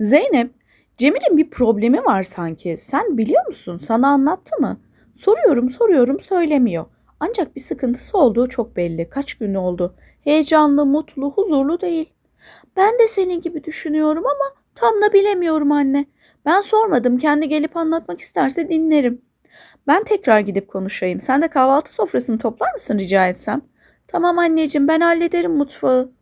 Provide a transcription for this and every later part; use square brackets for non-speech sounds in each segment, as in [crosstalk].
Zeynep, Cemil'in bir problemi var sanki. Sen biliyor musun? Sana anlattı mı? Soruyorum, soruyorum, söylemiyor. Ancak bir sıkıntısı olduğu çok belli. Kaç gün oldu. Heyecanlı, mutlu, huzurlu değil. Ben de senin gibi düşünüyorum ama tam da bilemiyorum anne. Ben sormadım. Kendi gelip anlatmak isterse dinlerim. Ben tekrar gidip konuşayım. Sen de kahvaltı sofrasını toplar mısın rica etsem? Tamam anneciğim, ben hallederim mutfağı.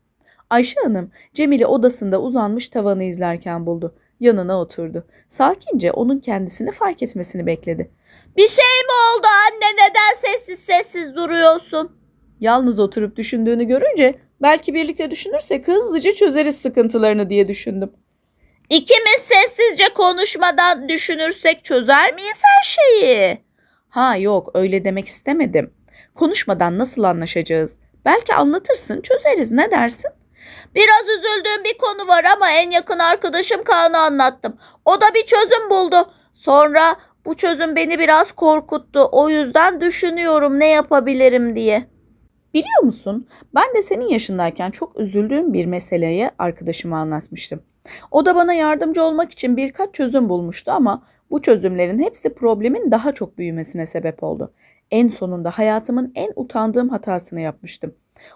Ayşe Hanım Cemil'i odasında uzanmış tavanı izlerken buldu. Yanına oturdu. Sakince onun kendisini fark etmesini bekledi. Bir şey mi oldu anne neden sessiz sessiz duruyorsun? Yalnız oturup düşündüğünü görünce belki birlikte düşünürsek hızlıca çözeriz sıkıntılarını diye düşündüm. İkimiz sessizce konuşmadan düşünürsek çözer miyiz her şeyi? Ha yok öyle demek istemedim. Konuşmadan nasıl anlaşacağız? Belki anlatırsın çözeriz ne dersin? Biraz üzüldüğüm bir konu var ama en yakın arkadaşım Kaan'a anlattım. O da bir çözüm buldu. Sonra bu çözüm beni biraz korkuttu. O yüzden düşünüyorum ne yapabilirim diye. Biliyor musun? Ben de senin yaşındayken çok üzüldüğüm bir meseleyi arkadaşıma anlatmıştım. O da bana yardımcı olmak için birkaç çözüm bulmuştu ama bu çözümlerin hepsi problemin daha çok büyümesine sebep oldu. En sonunda hayatımın en utandığım hatasını yapmıştım.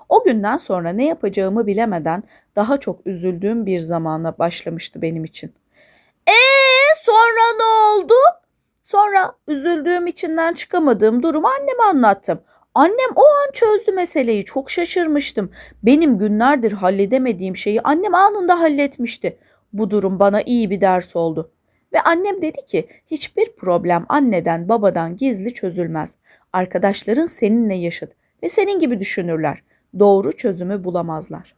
O günden sonra ne yapacağımı bilemeden daha çok üzüldüğüm bir zamana başlamıştı benim için. E sonra ne oldu? Sonra üzüldüğüm içinden çıkamadığım durumu anneme anlattım. Annem o an çözdü meseleyi. Çok şaşırmıştım. Benim günlerdir halledemediğim şeyi annem anında halletmişti. Bu durum bana iyi bir ders oldu. Ve annem dedi ki hiçbir problem anneden babadan gizli çözülmez. Arkadaşların seninle yaşıt ve senin gibi düşünürler. Doğru çözümü bulamazlar.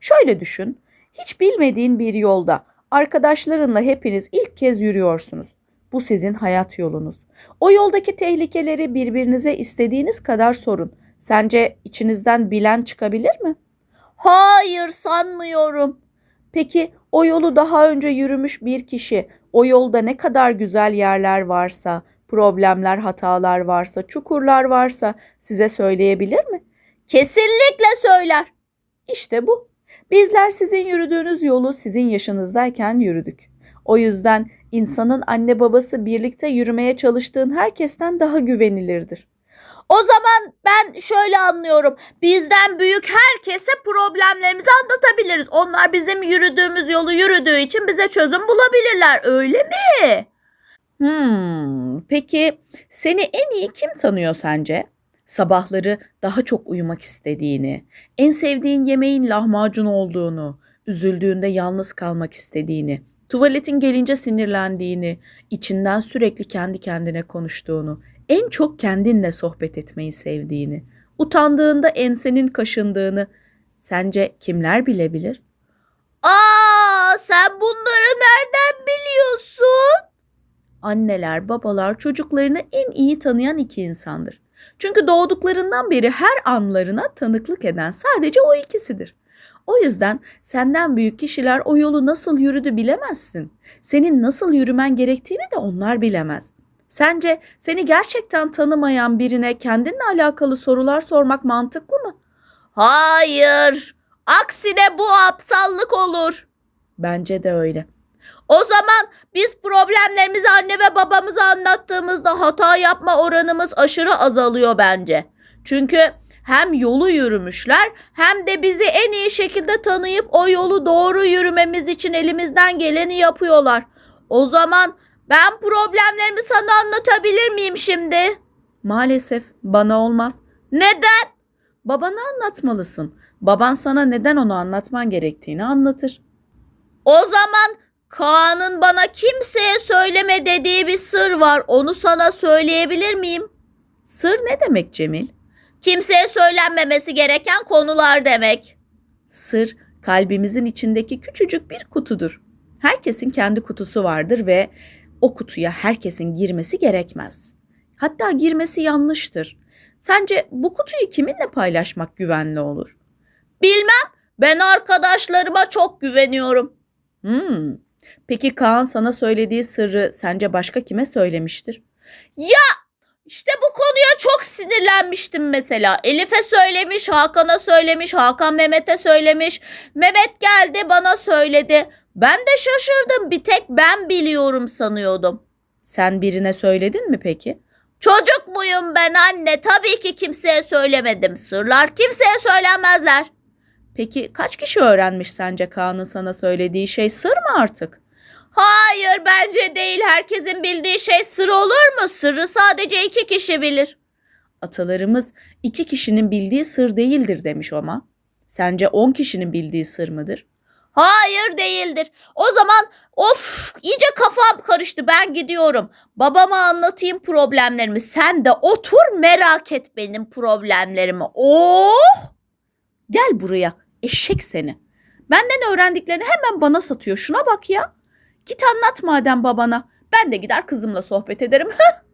Şöyle düşün. Hiç bilmediğin bir yolda arkadaşlarınla hepiniz ilk kez yürüyorsunuz. Bu sizin hayat yolunuz. O yoldaki tehlikeleri birbirinize istediğiniz kadar sorun. Sence içinizden bilen çıkabilir mi? Hayır sanmıyorum. Peki o yolu daha önce yürümüş bir kişi o yolda ne kadar güzel yerler varsa, problemler, hatalar varsa, çukurlar varsa size söyleyebilir mi? Kesinlikle söyler. İşte bu. Bizler sizin yürüdüğünüz yolu sizin yaşınızdayken yürüdük. O yüzden insanın anne babası birlikte yürümeye çalıştığın herkesten daha güvenilirdir. O zaman ben şöyle anlıyorum. Bizden büyük herkese problemlerimizi anlatabiliriz. Onlar bizim yürüdüğümüz yolu yürüdüğü için bize çözüm bulabilirler. Öyle mi? Hmm, peki seni en iyi kim tanıyor sence? Sabahları daha çok uyumak istediğini, en sevdiğin yemeğin lahmacun olduğunu, üzüldüğünde yalnız kalmak istediğini, tuvaletin gelince sinirlendiğini, içinden sürekli kendi kendine konuştuğunu, en çok kendinle sohbet etmeyi sevdiğini, utandığında ensenin kaşındığını sence kimler bilebilir? Aa, sen bunları nereden biliyorsun? Anneler, babalar çocuklarını en iyi tanıyan iki insandır. Çünkü doğduklarından beri her anlarına tanıklık eden sadece o ikisidir. O yüzden senden büyük kişiler o yolu nasıl yürüdü bilemezsin. Senin nasıl yürümen gerektiğini de onlar bilemez. Sence seni gerçekten tanımayan birine kendinle alakalı sorular sormak mantıklı mı? Hayır. Aksine bu aptallık olur. Bence de öyle. O zaman biz problemlerimizi anne ve babamıza anlattığımızda hata yapma oranımız aşırı azalıyor bence. Çünkü hem yolu yürümüşler hem de bizi en iyi şekilde tanıyıp o yolu doğru yürümemiz için elimizden geleni yapıyorlar. O zaman ben problemlerimi sana anlatabilir miyim şimdi? Maalesef bana olmaz. Neden? Babana anlatmalısın. Baban sana neden onu anlatman gerektiğini anlatır. O zaman Kaan'ın bana kimseye söyleme dediği bir sır var. Onu sana söyleyebilir miyim? Sır ne demek Cemil? Kimseye söylenmemesi gereken konular demek. Sır kalbimizin içindeki küçücük bir kutudur. Herkesin kendi kutusu vardır ve o kutuya herkesin girmesi gerekmez. Hatta girmesi yanlıştır. Sence bu kutuyu kiminle paylaşmak güvenli olur? Bilmem. Ben arkadaşlarıma çok güveniyorum. Hmm. Peki Kaan sana söylediği sırrı sence başka kime söylemiştir? Ya işte bu konuya çok sinirlenmiştim mesela. Elif'e söylemiş, Hakan'a söylemiş, Hakan Mehmet'e söylemiş. Mehmet geldi bana söyledi. Ben de şaşırdım. Bir tek ben biliyorum sanıyordum. Sen birine söyledin mi peki? Çocuk muyum ben anne? Tabii ki kimseye söylemedim. Sırlar kimseye söylenmezler. Peki kaç kişi öğrenmiş sence Kaan'ın sana söylediği şey sır mı artık? Hayır bence değil. Herkesin bildiği şey sır olur mu? Sırrı sadece iki kişi bilir. Atalarımız iki kişinin bildiği sır değildir demiş ama. Sence on kişinin bildiği sır mıdır? Hayır değildir. O zaman of iyice kafam karıştı. Ben gidiyorum. Babama anlatayım problemlerimi. Sen de otur merak et benim problemlerimi. Oh! Gel buraya eşek seni. Benden öğrendiklerini hemen bana satıyor. Şuna bak ya. Git anlat madem babana. Ben de gider kızımla sohbet ederim. [laughs]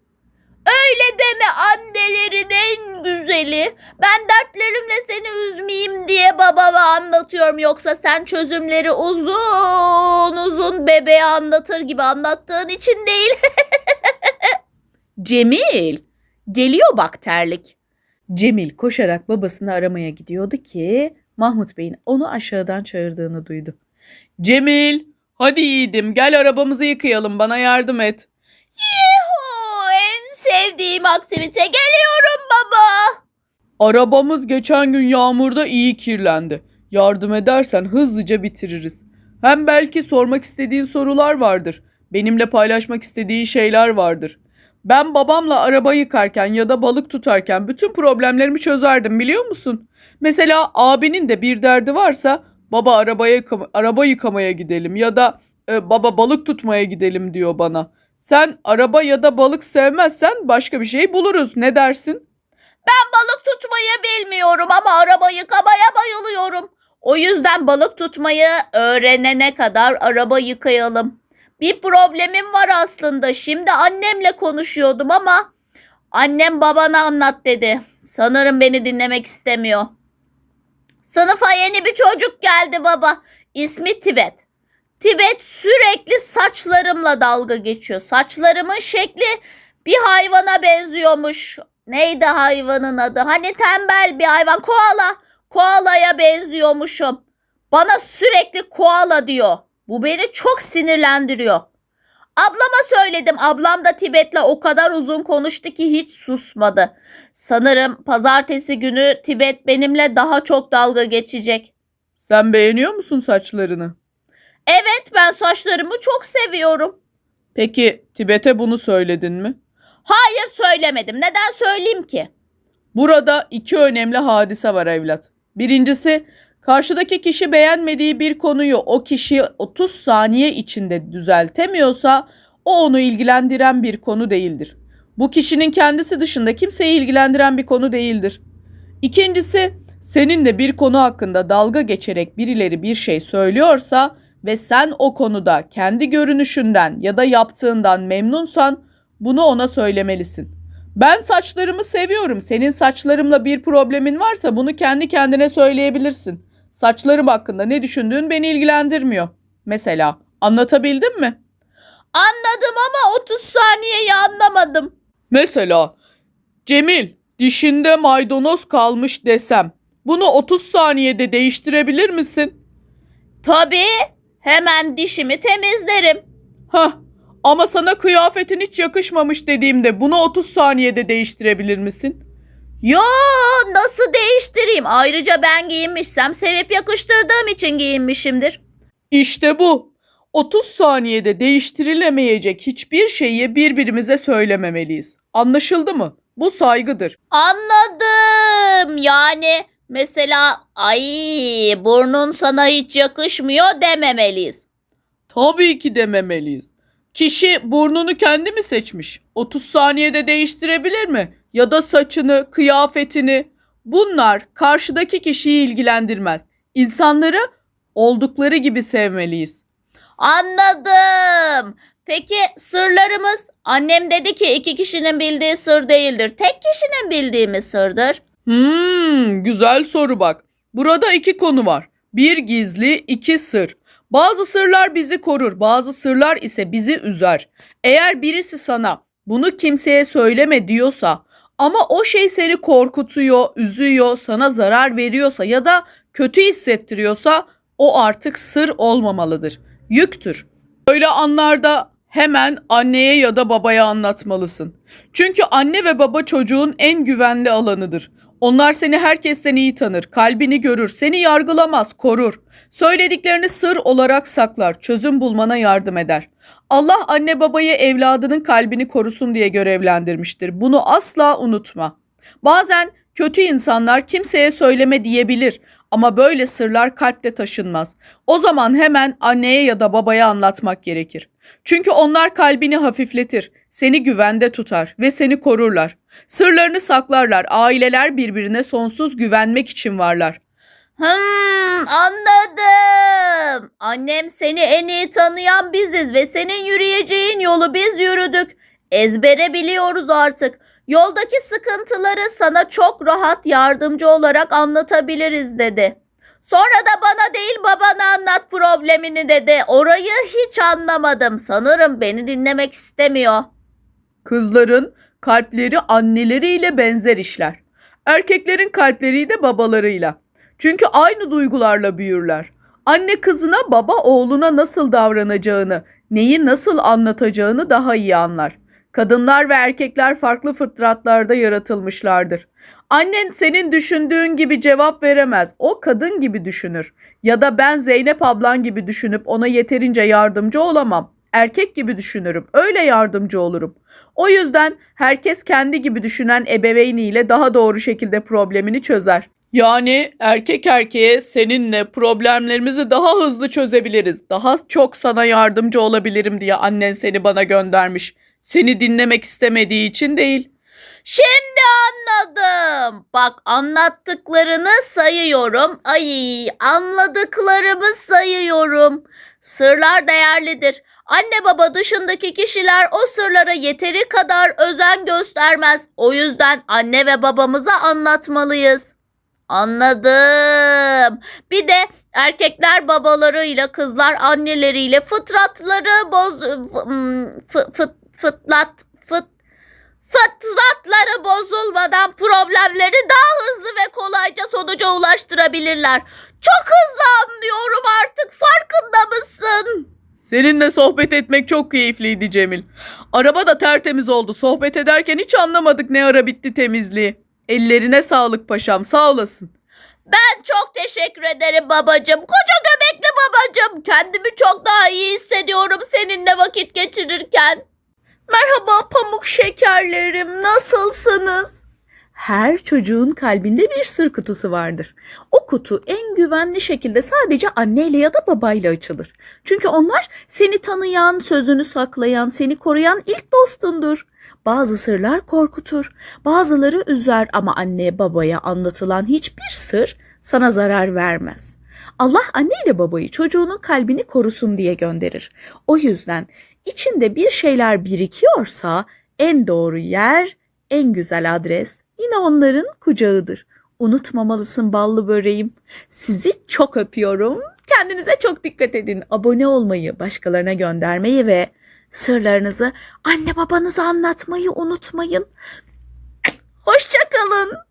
Öyle deme annelerin en güzeli. Ben dertlerimle seni üzmeyeyim diye babama anlatıyorum. Yoksa sen çözümleri uzun uzun bebeğe anlatır gibi anlattığın için değil. [laughs] Cemil. Geliyor bak terlik. Cemil koşarak babasını aramaya gidiyordu ki Mahmut Bey'in onu aşağıdan çağırdığını duydu. Cemil, hadi yiğidim gel arabamızı yıkayalım bana yardım et. Yuhu, en sevdiğim aktivite geliyorum baba. Arabamız geçen gün yağmurda iyi kirlendi. Yardım edersen hızlıca bitiririz. Hem belki sormak istediğin sorular vardır. Benimle paylaşmak istediğin şeyler vardır. Ben babamla araba yıkarken ya da balık tutarken bütün problemlerimi çözerdim biliyor musun? Mesela abinin de bir derdi varsa baba arabaya araba yıkamaya gidelim ya da "E, baba balık tutmaya gidelim diyor bana. Sen araba ya da balık sevmezsen başka bir şey buluruz. Ne dersin? Ben balık tutmayı bilmiyorum ama araba yıkamaya bayılıyorum. O yüzden balık tutmayı öğrenene kadar araba yıkayalım. Bir problemim var aslında. Şimdi annemle konuşuyordum ama annem babana anlat dedi. Sanırım beni dinlemek istemiyor. Sınıfa yeni bir çocuk geldi baba. İsmi Tibet. Tibet sürekli saçlarımla dalga geçiyor. Saçlarımın şekli bir hayvana benziyormuş. Neydi hayvanın adı? Hani tembel bir hayvan. Koala. Koalaya benziyormuşum. Bana sürekli koala diyor. Bu beni çok sinirlendiriyor. Ablama söyledim. Ablam da Tibet'le o kadar uzun konuştu ki hiç susmadı. Sanırım pazartesi günü Tibet benimle daha çok dalga geçecek. Sen beğeniyor musun saçlarını? Evet ben saçlarımı çok seviyorum. Peki Tibet'e bunu söyledin mi? Hayır söylemedim. Neden söyleyeyim ki? Burada iki önemli hadise var evlat. Birincisi karşıdaki kişi beğenmediği bir konuyu o kişi 30 saniye içinde düzeltemiyorsa o onu ilgilendiren bir konu değildir. Bu kişinin kendisi dışında kimseyi ilgilendiren bir konu değildir. İkincisi seninle bir konu hakkında dalga geçerek birileri bir şey söylüyorsa ve sen o konuda kendi görünüşünden ya da yaptığından memnunsan bunu ona söylemelisin. Ben saçlarımı seviyorum. Senin saçlarımla bir problemin varsa bunu kendi kendine söyleyebilirsin. Saçlarım hakkında ne düşündüğün beni ilgilendirmiyor. Mesela anlatabildim mi? Anladım ama 30 saniyeyi anlamadım. Mesela Cemil dişinde maydanoz kalmış desem bunu 30 saniyede değiştirebilir misin? Tabii. Hemen dişimi temizlerim. Hah ama sana kıyafetin hiç yakışmamış dediğimde bunu 30 saniyede değiştirebilir misin? Yo nasıl değiştireyim? Ayrıca ben giyinmişsem sevip yakıştırdığım için giyinmişimdir. İşte bu. 30 saniyede değiştirilemeyecek hiçbir şeyi birbirimize söylememeliyiz. Anlaşıldı mı? Bu saygıdır. Anladım. Yani mesela ay burnun sana hiç yakışmıyor dememeliyiz. Tabii ki dememeliyiz. Kişi burnunu kendi mi seçmiş? 30 saniyede değiştirebilir mi? Ya da saçını, kıyafetini? Bunlar karşıdaki kişiyi ilgilendirmez. İnsanları oldukları gibi sevmeliyiz. Anladım. Peki sırlarımız? Annem dedi ki iki kişinin bildiği sır değildir. Tek kişinin bildiği mi sırdır? Hmm, güzel soru bak. Burada iki konu var. Bir gizli, iki sır. Bazı sırlar bizi korur, bazı sırlar ise bizi üzer. Eğer birisi sana bunu kimseye söyleme diyorsa ama o şey seni korkutuyor, üzüyor, sana zarar veriyorsa ya da kötü hissettiriyorsa o artık sır olmamalıdır. yüktür. Böyle anlarda hemen anneye ya da babaya anlatmalısın. Çünkü anne ve baba çocuğun en güvenli alanıdır. Onlar seni herkesten iyi tanır, kalbini görür, seni yargılamaz, korur. Söylediklerini sır olarak saklar, çözüm bulmana yardım eder. Allah anne babayı evladının kalbini korusun diye görevlendirmiştir. Bunu asla unutma. Bazen kötü insanlar kimseye söyleme diyebilir ama böyle sırlar kalpte taşınmaz. O zaman hemen anneye ya da babaya anlatmak gerekir. Çünkü onlar kalbini hafifletir, seni güvende tutar ve seni korurlar. Sırlarını saklarlar. Aileler birbirine sonsuz güvenmek için varlar. Hmm, anladım. Annem seni en iyi tanıyan biziz ve senin yürüyeceğin yolu biz yürüdük. Ezbere biliyoruz artık. Yoldaki sıkıntıları sana çok rahat yardımcı olarak anlatabiliriz dedi. Sonra da bana değil babana anlat problemini dedi. Orayı hiç anlamadım. Sanırım beni dinlemek istemiyor. Kızların kalpleri anneleriyle benzer işler. Erkeklerin kalpleri de babalarıyla. Çünkü aynı duygularla büyürler. Anne kızına, baba oğluna nasıl davranacağını, neyi nasıl anlatacağını daha iyi anlar. Kadınlar ve erkekler farklı fıtratlarda yaratılmışlardır. Annen senin düşündüğün gibi cevap veremez. O kadın gibi düşünür. Ya da ben Zeynep ablan gibi düşünüp ona yeterince yardımcı olamam. Erkek gibi düşünürüm. Öyle yardımcı olurum. O yüzden herkes kendi gibi düşünen ebeveyniyle daha doğru şekilde problemini çözer. Yani erkek erkeğe seninle problemlerimizi daha hızlı çözebiliriz. Daha çok sana yardımcı olabilirim diye annen seni bana göndermiş. Seni dinlemek istemediği için değil. Şimdi anladım. Bak anlattıklarını sayıyorum. Ay anladıklarımı sayıyorum. Sırlar değerlidir. Anne baba dışındaki kişiler o sırlara yeteri kadar özen göstermez. O yüzden anne ve babamıza anlatmalıyız. Anladım. Bir de erkekler babalarıyla kızlar anneleriyle fıtratları boz fı, fı, fıtlat fıt fıtratları bozulmadan problemleri daha hızlı ve kolayca sonuca ulaştırabilirler. Çok hızlı anlıyorum artık farkında mısın? Seninle sohbet etmek çok keyifliydi Cemil. Araba da tertemiz oldu. Sohbet ederken hiç anlamadık ne ara bitti temizliği. Ellerine sağlık paşam sağ olasın. Ben çok teşekkür ederim babacığım. Koca göbekli babacığım. Kendimi çok daha iyi hissediyorum seninle vakit geçirirken. Merhaba pamuk şekerlerim. Nasılsınız? Her çocuğun kalbinde bir sır kutusu vardır. O kutu en güvenli şekilde sadece anneyle ya da babayla açılır. Çünkü onlar seni tanıyan, sözünü saklayan, seni koruyan ilk dostundur. Bazı sırlar korkutur, bazıları üzer ama anneye babaya anlatılan hiçbir sır sana zarar vermez. Allah anneyle babayı çocuğunun kalbini korusun diye gönderir. O yüzden içinde bir şeyler birikiyorsa en doğru yer, en güzel adres yine onların kucağıdır. Unutmamalısın ballı böreğim. Sizi çok öpüyorum. Kendinize çok dikkat edin. Abone olmayı, başkalarına göndermeyi ve sırlarınızı anne babanıza anlatmayı unutmayın. Hoşçakalın.